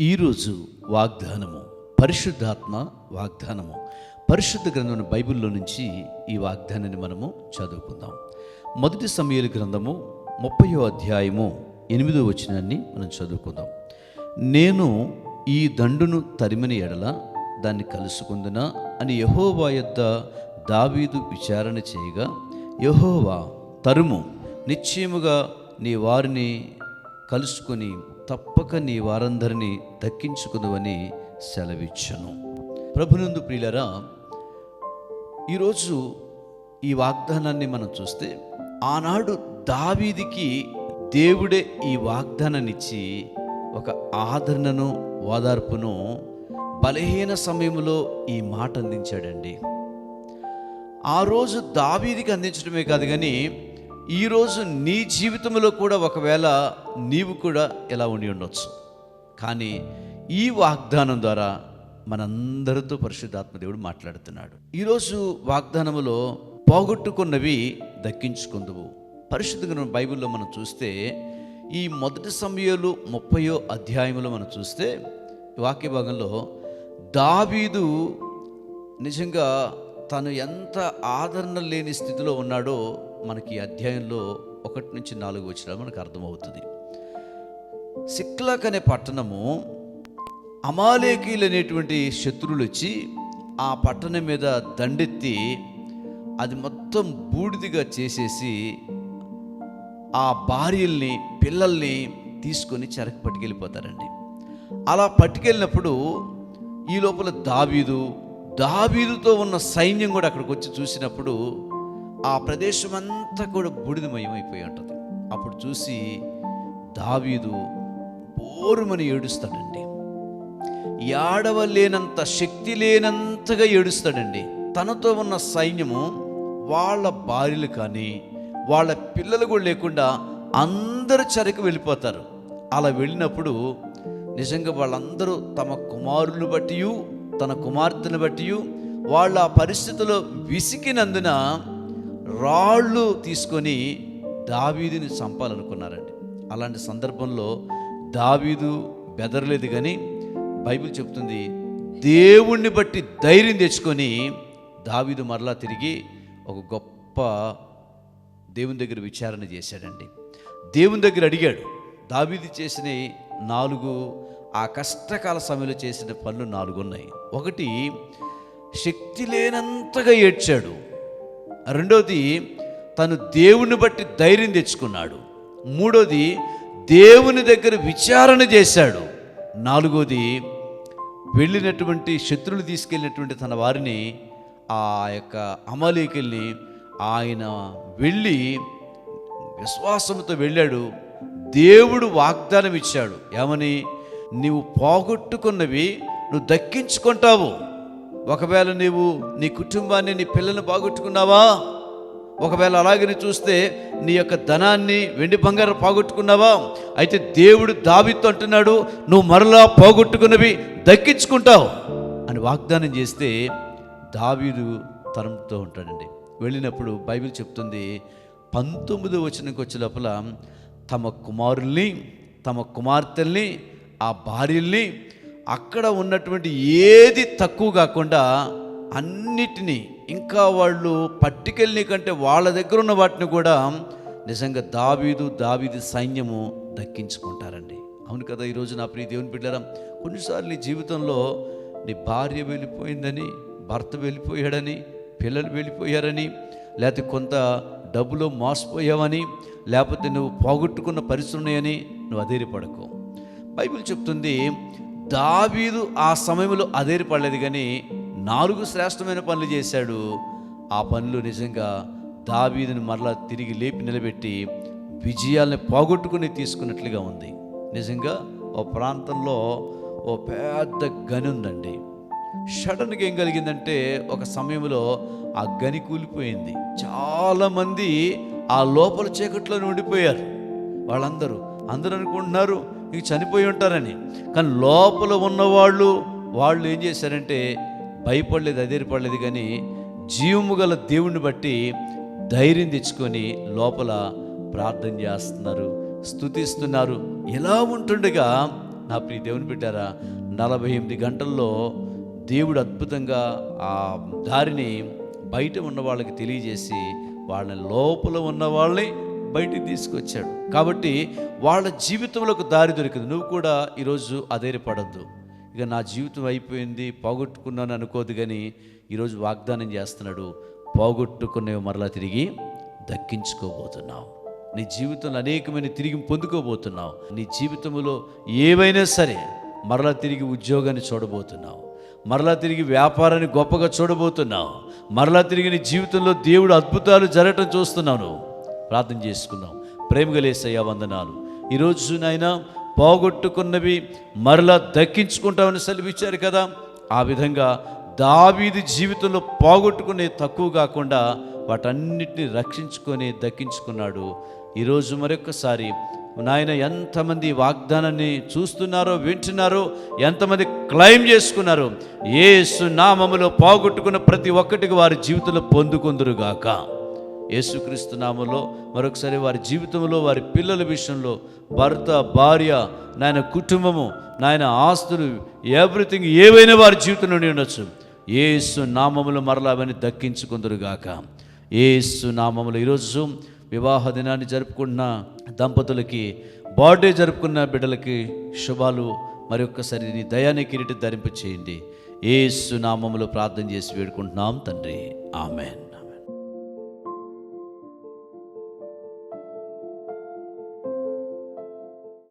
ఈరోజు వాగ్దానము పరిశుద్ధాత్మ వాగ్దానము. పరిశుద్ధ గ్రంథం బైబిల్లో నుంచి ఈ వాగ్దానాన్ని మనము చదువుకుందాం. మొదటి సమయాల గ్రంథము ముప్పయో అధ్యాయము ఎనిమిదో వచనాన్ని మనం చదువుకుందాం. నేను ఈ దండును తరిమిన ఎడల దాన్ని కలుసుకుందునా అని యహోవా యొద్ద దావీదు విచారణ చేయగా యహోవా తరుము. నిశ్చయముగా నీ వారిని కలుసుకొని తప్పక నీ వారందరినీ దక్కించుకుందువని సెలవిచ్చను. ప్రభునందు ప్రియులరా ఈరోజు ఈ వాగ్దానాన్ని మనం చూస్తే ఆనాడు దావీదికి దేవుడే ఈ వాగ్దానాన్ని ఇచ్చి ఒక ఆదరణను ఓదార్పును బలహీన సమయంలో ఈ మాట అందించాడండి ఆ రోజు దావీదికి అందించడమే కాదు కానీ ఈరోజు నీ జీవితంలో కూడా ఒకవేళ నీవు కూడా ఎలా ఉండి ఉండొచ్చు. కానీ ఈ వాగ్దానం ద్వారా మనందరితో పరిశుద్ధాత్మ దేవుడు మాట్లాడుతున్నాడు. ఈరోజు వాగ్దానములో పోగొట్టుకున్నవి దక్కించుకుందువు. పరిశుద్ధ బైబిల్లో మనం చూస్తే ఈ మొదటి సమయంలో ముప్పయో అధ్యాయంలో మనం చూస్తే వాక్య భాగంలో దావీదు నిజంగా తను ఎంత ఆదరణ లేని స్థితిలో ఉన్నాడో మనకి అధ్యాయంలో ఒకటి నుంచి నాలుగు వచ్చిన మనకు అర్థమవుతుంది. సిక్లాక్ అనే పట్టణము అమాలేకీలు అనేటువంటి శత్రువులు వచ్చి ఆ పట్టణం మీద దండెత్తి అది మొత్తం బూడిదిగా చేసేసి ఆ భార్యల్ని పిల్లల్ని తీసుకొని చెరకు పట్టుకెళ్ళిపోతారండి. అలా పట్టుకెళ్ళినప్పుడు ఈ లోపల దావీదు దావీదుతో ఉన్న సైన్యం కూడా అక్కడికి వచ్చి చూసినప్పుడు ఆ ప్రదేశం అంతా కూడా బూడిదమయం అయిపోయి ఉంటుంది. అప్పుడు చూసి దావీదు బోరుమని ఏడుస్తాడండి. ఏడవలేనంత శక్తి లేనంతగా ఏడుస్తాడండి. తనతో ఉన్న సైన్యము వాళ్ళ భార్యలు కానీ వాళ్ళ పిల్లలు కూడా లేకుండా అందరు చెరకు వెళ్ళిపోతారు. అలా వెళ్ళినప్పుడు నిజంగా వాళ్ళందరూ తమ కుమారులను బట్టి తన కుమార్తెను బట్టి వాళ్ళ ఆ పరిస్థితిలో విసికినందున రాళ్ళు తీసుకొని దావీదుని చంపాలనుకున్నారండి. అలాంటి సందర్భంలో దావీదు బెదరలేదు కానీ బైబిల్ చెప్తుంది దేవుణ్ణి బట్టి ధైర్యం తెచ్చుకొని దావీదు మరలా తిరిగి ఒక గొప్ప దేవుని దగ్గర విచారణ చేశాడండి. దేవుని దగ్గర అడిగాడు దావీదు చేసిన నాలుగు ఆ కష్టకాల సమయంలో చేసిన పనులు నాలుగు ఉన్నాయి ఒకటి శక్తి లేనంతగా ఏడ్చాడు. రెండోది తను దేవుని బట్టి ధైర్యం తెచ్చుకున్నాడు. మూడోది దేవుని దగ్గర విచారణ చేశాడు. నాలుగోది వెళ్ళినటువంటి శత్రువులు తీసుకెళ్ళినటువంటి తన వారిని ఆ యొక్క అమలీకుల్ని ఆయన వెళ్ళి విశ్వాసంతో వెళ్ళాడు. దేవుడు వాగ్దానం ఇచ్చాడు. ఏమని? నీవు పోగొట్టుకున్నవి నువ్వు దక్కించుకుంటావు. ఒకవేళ నీవు నీ కుటుంబాన్ని నీ పిల్లల్ని పోగొట్టుకున్నావా ఒకవేళ అలాగని చూస్తే నీ యొక్క ధనాన్ని వెండి బంగారం పోగొట్టుకున్నావా? అయితే దేవుడు దావితో అంటున్నాడు నువ్వు మరలా పోగొట్టుకున్నవి దక్కించుకుంటావు. అని వాగ్దానం చేస్తే దావీదు తరంతో ఉంటాడండి. వెళ్ళినప్పుడు బైబిల్ చెప్తుంది పంతొమ్మిది వచనంకి వచ్చే లోపల తమ కుమారుల్ని తమ కుమార్తెల్ని ఆ భార్యల్ని అక్కడ ఉన్నటువంటి ఏది తక్కువ కాకుండా అన్నిటినీ ఇంకా వాళ్ళు పట్టుకెళ్ళి కంటే వాళ్ళ దగ్గర ఉన్న వాటిని కూడా నిజంగా దావీదు దావీది సైన్యము దక్కించుకుంటారండి. అవును కదా ఈరోజు నా ప్రియ దేవుని బిడ్డరా కొన్నిసార్లు నీ జీవితంలో నీ భార్య వెళ్ళిపోయిందని భర్త వెళ్ళిపోయాడని పిల్లలు వెళ్ళిపోయారని లేకపోతే కొంత డబ్బులో మోసపోయావని లేకపోతే నువ్వు పోగొట్టుకున్న పరిస్థితులు ఉన్నాయని నువ్వు అధైర్యపడకు. బైబిల్ చెప్తుంది దావీదు ఆ సమయంలో అధైర్యపడలేదు కానీ నాలుగు శ్రేష్టమైన పనులు చేశాడు. ఆ పనులు నిజంగా దావీదుని మరలా తిరిగి లేపి నిలబెట్టి విజయాల్ని పోగొట్టుకుని తీసుకున్నట్లుగా ఉంది. నిజంగా ఓ ప్రాంతంలో ఓ పెద్ద గని ఉందండి. షడన్కి ఏం కలిగిందంటే ఒక సమయంలో ఆ గని కూలిపోయింది. చాలామంది ఆ లోపల చీకట్లో ఉండిపోయారు వాళ్ళందరూ అందరూ అనుకుంటున్నారు నీకు చనిపోయి ఉంటారని. కానీ లోపల ఉన్నవాళ్ళు వాళ్ళు ఏం చేశారంటే భయపడలేదు అదేరిపడలేదు కానీ జీవము గల దేవుణ్ణి బట్టి ధైర్యం తెచ్చుకొని లోపల ప్రార్థన చేస్తున్నారు స్తుతిస్తున్నారు. ఎలా ఉంటుండగా నా ప్రియ దేవుని పెట్టారా నలభై ఎనిమిది గంటల్లో దేవుడు అద్భుతంగా ఆ దారిని బయట ఉన్న వాళ్ళకి తెలియజేసి వాళ్ళని లోపల ఉన్న వాళ్ళని బయటికి తీసుకొచ్చాడు. కాబట్టి వాళ్ళ జీవితంలోకి దారి దొరికింది. నువ్వు కూడా ఈరోజు అధైర్యపడద్దు ఇక నా జీవితం అయిపోయింది పోగొట్టుకున్నాను అనుకోదు కానీ ఈరోజు వాగ్దానం చేస్తున్నాడు పోగొట్టుకునేవి మరలా తిరిగి దక్కించుకోబోతున్నావు. నీ జీవితంలో అనేకమైన తిరిగి పొందుకోబోతున్నావు. నీ జీవితంలో ఏవైనా సరే మరలా తిరిగి ఉద్యోగాన్ని చూడబోతున్నావు. మరలా తిరిగి వ్యాపారాన్ని గొప్పగా చూడబోతున్నావు. మరలా తిరిగి నీ జీవితంలో దేవుడు అద్భుతాలు జరగటం చూస్తున్నావు నువ్వు. ప్రార్థన చేసుకుందాం. ప్రేమగలేసయ్యా వందనాలు. ఈరోజు నాయన పోగొట్టుకున్నవి మరలా దక్కించుకుంటామని సెలవిచ్చారు కదా. ఆ విధంగా దావీది జీవితంలో పోగొట్టుకునే తక్కువ కాకుండా వాటన్నిటిని రక్షించుకొని దక్కించుకున్నాడు. ఈరోజు మరొకసారి నాయన ఎంతమంది వాగ్దానాన్ని చూస్తున్నారో వింటున్నారో ఎంతమంది క్లైమ్ చేసుకున్నారో ఏసు నామములో పోగొట్టుకున్న ప్రతి ఒక్కటికి వారి జీవితంలో పొందుకుందరుగాక. యేసుక్రీస్తు నామంలో మరొకసారి వారి జీవితంలో వారి పిల్లల విషయంలో భర్త భార్య నాయన కుటుంబము నాయన ఆస్తులు ఎవ్రీథింగ్ ఏవైనా వారి జీవితం నుండి ఉండొచ్చు. ఏసు నామములు మరలా అవన్నీ దక్కించుకుందరుగాక ఏసు నామములు ఈరోజు వివాహ దినాన్ని జరుపుకున్న దంపతులకి బర్త్డే జరుపుకున్న బిడ్డలకి శుభాలు. మరి నీ దయాన్ని కిరీటి ధరింపు చేయండి ఏసు నామములు ప్రార్థన చేసి వేడుకుంటున్నాం తండ్రి. ఆమెన్.